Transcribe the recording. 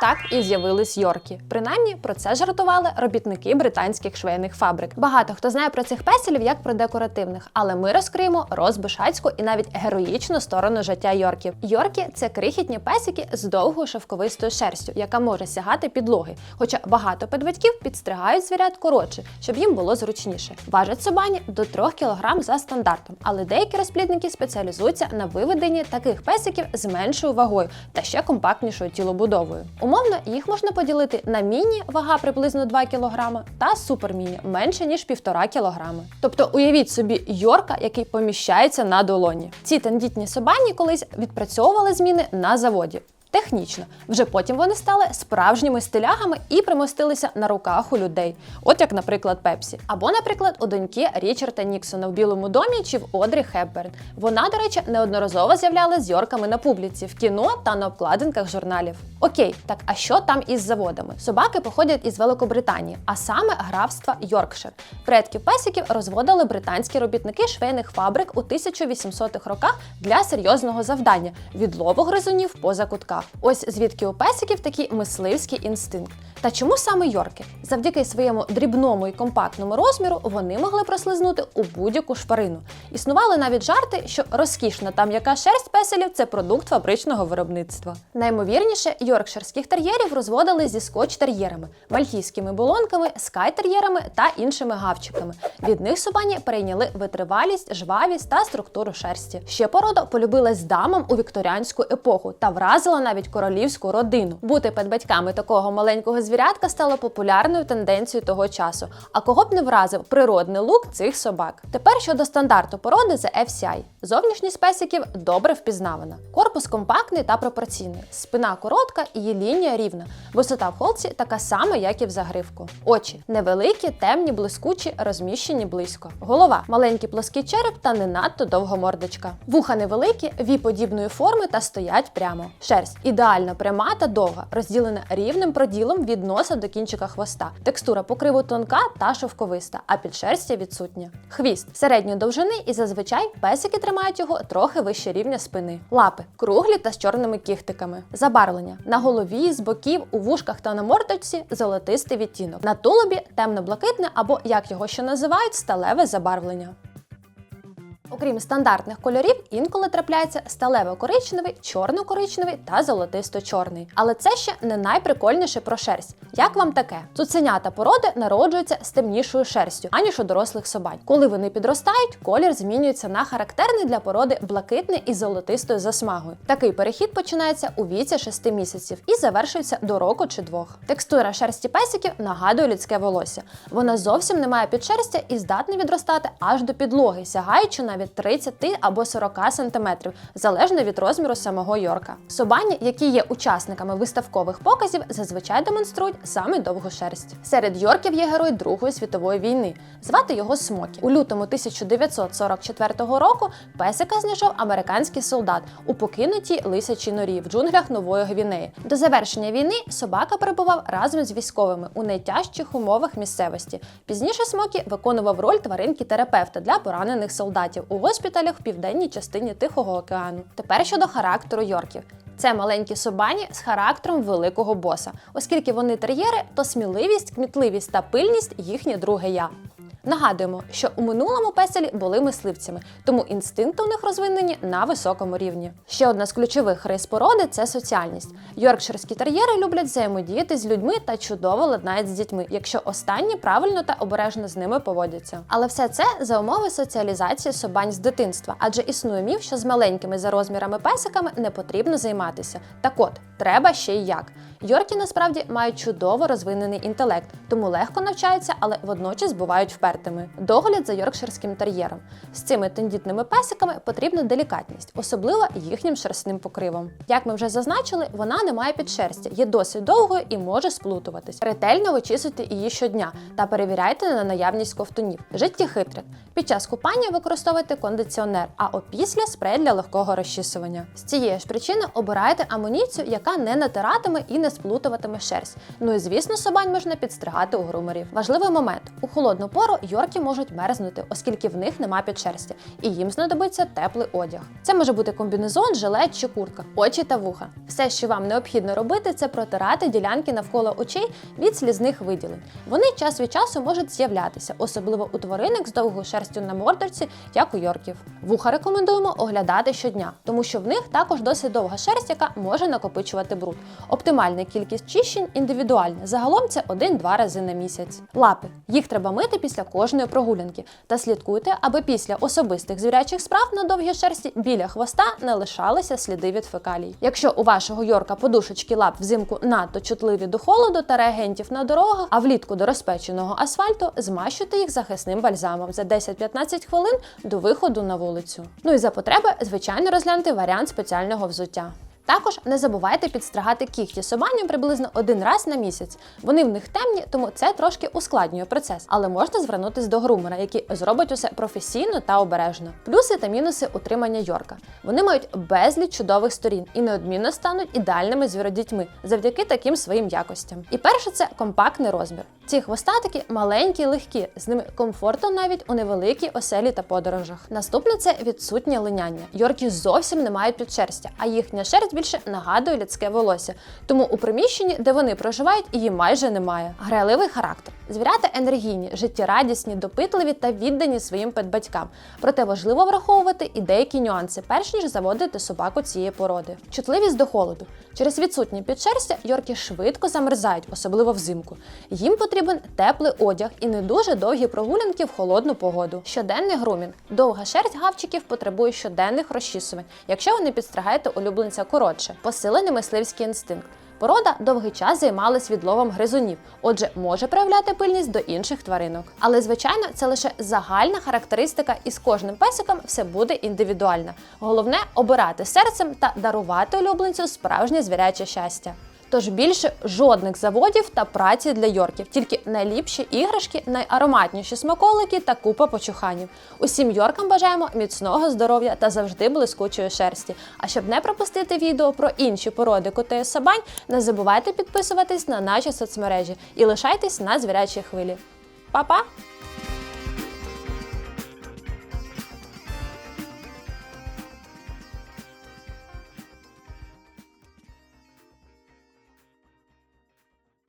Так і з'явились Йорки. Принаймні про це жартували робітники британських швейних фабрик. Багато хто знає про цих песелів як про декоративних, але ми розкриємо розбишацьку і навіть героїчну сторону життя Йорків. Йорки це крихітні песики з довгою шовковистою шерстю, яка може сягати підлоги. Хоча багато педбатьків підстригають звірят коротше, щоб їм було зручніше. Важать собані до 3 кг за стандартом, але деякі розплідники спеціалізуються на виведенні таких песиків з меншою вагою та ще компактнішою тілобудовою. Умовно, їх можна поділити на міні, вага приблизно 2 кг, та суперміні менше ніж 1,5 кг. Тобто уявіть собі йорка, який поміщається на долоні. Ці тендітні собані колись відпрацьовували зміни на заводі. Технічно, вже потім вони стали справжніми стилягами і примостилися на руках у людей, от як, наприклад, Пепсі. Або, наприклад, у доньки Річарда Ніксона в Білому домі чи в Одрі Хепберн. Вона, до речі, неодноразово з'являлася з йорками на публіці в кіно та на обкладинках журналів. Окей, так а що там із заводами? Собаки походять із Великобританії, а саме графства Йоркшир. Предків песиків розводили британські робітники швейних фабрик у 1800-х роках для серйозного завдання відлову гризунів поза кутках. Ось звідки у песиків такий мисливський інстинкт. Та чому саме Йорки? Завдяки своєму дрібному і компактному розміру вони могли прослизнути у будь-яку шпарину. Існували навіть жарти, що розкішна та м'яка шерсть песелів це продукт фабричного виробництва. Наймовірніше, йоркширських тер'єрів розводили зі скотч-тер'єрами, мальтійськими болонками, скай-тер'єрами та іншими гавчиками. Від них собані перейняли витривалість, жвавість та структуру шерсті. Ще порода полюбилась дамам у вікторіанську епоху та вразила навіть королівську родину. Бути педбатьками такого маленького звірятка стало популярною тенденцією того часу. А кого б не вразив природний лук цих собак. Тепер щодо стандарту породи The FCI. Зовнішність песиків добре впізнавана. Корпус компактний та пропорційний, спина коротка, її лінія рівна. Висота в холці така сама, як і в загривку. Очі невеликі, темні, блискучі, розміщені близько. Голова маленький плоский череп та не надто довга мордочка. Вуха невеликі, ві-подібної форми та стоять прямо. Шерсть ідеально пряма та довга, розділена рівним проділом від носа до кінчика хвоста. Текстура покриву тонка та шовковиста, а підшерстя відсутнє. Хвіст середньої довжини і зазвичай песики тримають його трохи вище рівня спини. Лапи круглі та з чорними кіхтиками. Забарвлення на голові, з боків, у вушках та на мордочці золотистий відтінок. На тулубі темно-блакитне або, як його ще називають, сталеве забарвлення. Окрім стандартних кольорів, інколи трапляється сталево-коричневий, чорно-коричневий та золотисто-чорний. Але це ще не найприкольніше про шерсть. Як вам таке? Цуценята породи народжуються з темнішою шерстю, аніж у дорослих собак. Коли вони підростають, колір змінюється на характерний для породи блакитний із золотистою засмагою. Такий перехід починається у віці 6 місяців і завершується до року чи двох. Текстура шерсті песиків нагадує людське волосся. Вона зовсім не має підшерстя і здатна відростати аж до підлоги, сягаючи навіть 30 або 40 см, залежно від розміру самого Йорка. Собані, які є учасниками виставкових показів, зазвичай демонструють саме довгу шерсть. Серед Йорків є герой Другої світової війни. Звати його Смокі. У лютому 1944 року песика знайшов американський солдат у покинутій лисячій норі в джунглях Нової Гвінеї. До завершення війни собака перебував разом з військовими у найтяжчих умовах місцевості. Пізніше Смокі виконував роль тваринки-терапевта для поранених солдатів у госпіталях в південній частині Тихого океану. Тепер щодо характеру Йорків. Це маленькі собані з характером великого боса. Оскільки вони тер'єри, то сміливість, кмітливість та пильність їхнє друге я. Нагадуємо, що у минулому песелі були мисливцями, тому інстинкти у них розвинені на високому рівні. Ще одна з ключових рис породи це соціальність. Йоркширські тер'єри люблять взаємодіяти з людьми та чудово ладнають з дітьми, якщо останні правильно та обережно з ними поводяться. Але все це за умови соціалізації собань з дитинства, адже існує міф, що з маленькими за розмірами песиками не потрібно займатися. Так от, треба ще й як. Йорки насправді мають чудово розвинений інтелект, тому легко навчаються, але водночас бувають впертими. Догляд за йоркширським тер'єром. З цими тендітними песиками потрібна делікатність, особливо їхнім шерстним покривом. Як ми вже зазначили, вона не має підшерстя, є досить довгою і може сплутуватись. Ретельно вичісуйте її щодня та перевіряйте на наявність ковтунів. Життєхитрик. Під час купання використовуйте кондиціонер, а опісля спрей для легкого розчісування. З цієї ж причини обирайте амуніцію, яка не натиратиме і не сплутуватиме шерсть. Ну і звісно, собань можна підстригати у грумерів. Важливий момент: у холодну пору йорки можуть мерзнути, оскільки в них нема підшерсті, і їм знадобиться теплий одяг. Це може бути комбінезон, жилет чи куртка, очі та вуха. Все, що вам необхідно робити, це протирати ділянки навколо очей від слізних виділень. Вони час від часу можуть з'являтися, особливо у тваринок з довгою шерстю на мордочці, як у йорків. Вуха рекомендуємо оглядати щодня, тому що в них також досить довга шерсть, яка може накопичувати бруд. Оптимальна кількість чищень індивідуальна. Загалом це 1-2 рази на місяць. Лапи. Їх треба мити після кожної прогулянки. Та слідкуйте, аби після особистих звірячих справ на довгій шерсті біля хвоста не лишалися сліди від фекалій. Якщо у вашого йорка подушечки лап взимку надто чутливі до холоду та реагентів на дорогах, а влітку до розпеченого асфальту, змащуйте їх захисним бальзамом за 10-15 хвилин до виходу на вулицю. Ну і за потреби, звичайно, розгляньте варіант спеціального взуття. Також не забувайте підстригати кігті собаням приблизно один раз на місяць. Вони в них темні, тому це трошки ускладнює процес, але можна звернутися до грумера, який зробить усе професійно та обережно. Плюси та мінуси утримання Йорка. Вони мають безліч чудових сторін і неодмінно стануть ідеальними звіродітьми завдяки таким своїм якостям. І перше це компактний розмір. Ці хвостатики маленькі, легкі, з ними комфортно навіть у невеликій оселі та подорожах. Наступне це відсутнє линяння. Йорки зовсім не мають підшерстя, а їхня шерсть більше нагадує людське волосся. Тому у приміщенні, де вони проживають, її майже немає. Грайливий характер. Звірята енергійні, життєрадісні, допитливі та віддані своїм педбатькам. Проте важливо враховувати і деякі нюанси, перш ніж заводити собаку цієї породи. Чутливість до холоду. Через відсутнє підшерстя йорки швидко замерзають, особливо взимку. Їм потрібен теплий одяг і не дуже довгі прогулянки в холодну погоду. Щоденний грумінг. Довга шерсть гавчиків потребує щоденних розчісувань, якщо ви не підстригаєте улюбленця коротше. Посилений мисливський інстинкт. Порода довгий час займалась відловом гризунів, отже, може проявляти пильність до інших тваринок. Але, звичайно, це лише загальна характеристика, і з кожним песиком все буде індивідуально. Головне обирати серцем та дарувати улюбленцю справжнє звіряче щастя. Тож більше жодних заводів та праці для йорків, тільки найліпші іграшки, найароматніші смаколики та купа почуханів. Усім йоркам бажаємо міцного здоров'я та завжди блискучої шерсті. А щоб не пропустити відео про інші породи котей і собань, не забувайте підписуватись на наші соцмережі і лишайтесь на звірячій хвилі. Па-па!